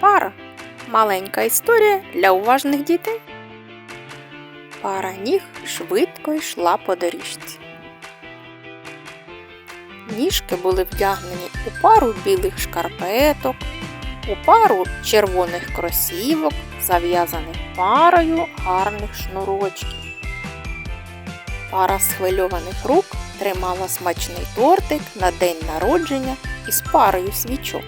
Пара. Маленька історія для уважних дітей. Пара ніг швидко йшла по доріжці. Ніжки були вдягнені у пару білих шкарпеток, у пару червоних кросівок, зав'язаних парою гарних шнурочків. Пара схвильованих рук тримала смачний тортик на день народження із парою свічок.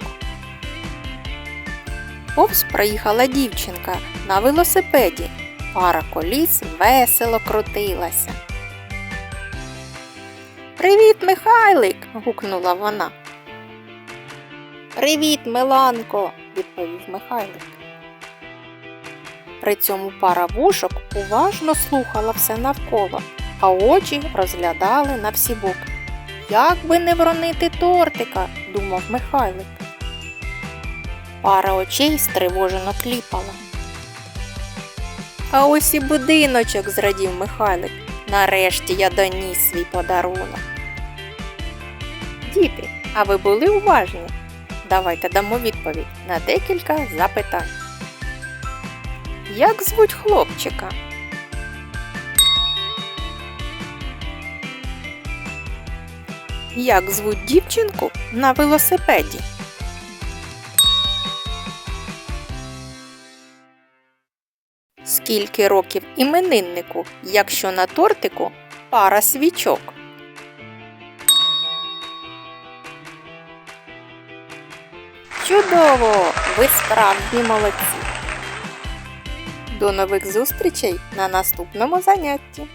Повз проїхала дівчинка на велосипеді. Пара коліс весело крутилася. Привіт, Михайлик. гукнула вона. Привіт, Миланко, відповів Михайлик. При цьому пара вушок уважно слухала все навколо, а очі розглядали на всі боки. Як би не вронити тортика, думав Михайлик. Пара очей стривожено кліпала. А ось і будиночок, зрадів Михайлик. Нарешті я доніс свій подарунок. Діти, а ви були уважні? Давайте дамо відповідь на декілька запитань. Як звуть хлопчика? Як звуть дівчинку на велосипеді? Скільки років імениннику, якщо на тортику пара свічок? Чудово! Ви справді молодці! До нових зустрічей на наступному занятті!